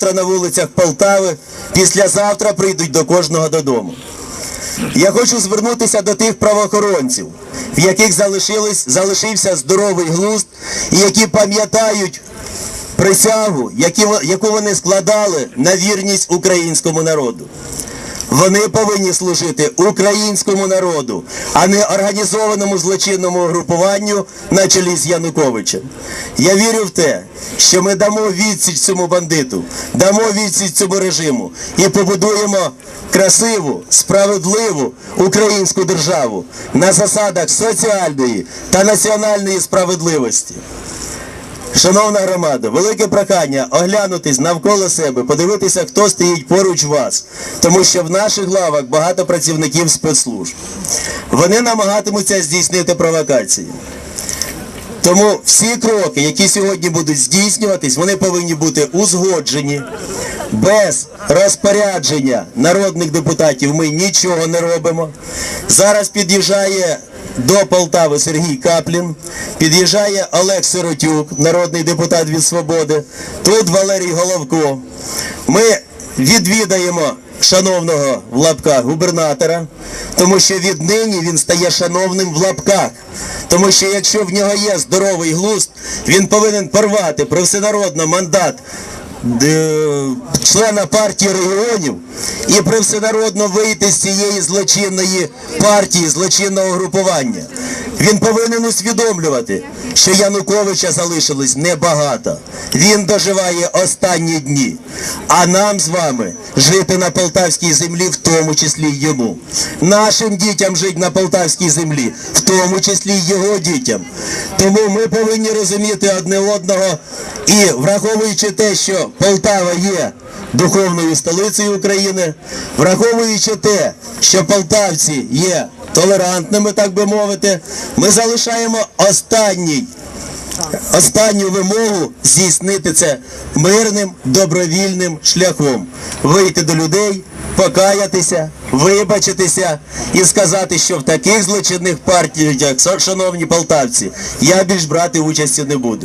завтра на вулицях Полтави, післязавтра прийдуть до кожного додому. Я хочу звернутися до тих правоохоронців, в яких залишилось, залишився здоровий глузд і які пам'ятають присягу, які, яку вони складали на вірність українському народу. Вони повинні служити українському народу, а не організованому злочинному угрупуванню на чолі з Януковичем. Я вірю в те, що ми дамо відсіч цьому бандиту, дамо відсіч цьому режиму і побудуємо красиву, справедливу українську державу на засадах соціальної та національної справедливості. Шановна громада, велике прохання оглянутись навколо себе, подивитися, хто стоїть поруч вас, тому що в наших лавах багато працівників спецслужб. Вони намагатимуться здійснити провокації. Тому всі кроки, які сьогодні будуть здійснюватись, вони повинні бути узгоджені. Без розпорядження народних депутатів ми нічого не робимо. Зараз під'їжджає до Полтави Сергій Каплін, під'їжджає Олег Сиротюк, народний депутат від Свободи. Тут Валерій Головко. Ми відвідаємо шановного в лапках губернатора, тому що віднині він стає шановним в лапках. Тому що якщо в нього є здоровий глузд, він повинен порвати при всенародно мандат члена партії регіонів і при всенародно вийти з цієї злочинної партії, злочинного групування. Він повинен усвідомлювати, що Януковича залишилось небагато. Він доживає останні дні. А нам з вами жити на полтавській землі, в тому числі йому. Нашим дітям жити на полтавській землі, в тому числі його дітям. Тому ми повинні розуміти одне одного і враховуючи те, що Полтава є духовною столицею України, враховуючи те, що полтавці є толерантними, так би мовити, ми залишаємо останній останню вимогу здійснити це мирним добровільним шляхом. Вийти до людей, покаятися, вибачитися і сказати, що в таких злочинних партіях, шановні полтавці, я більш брати участі не буду.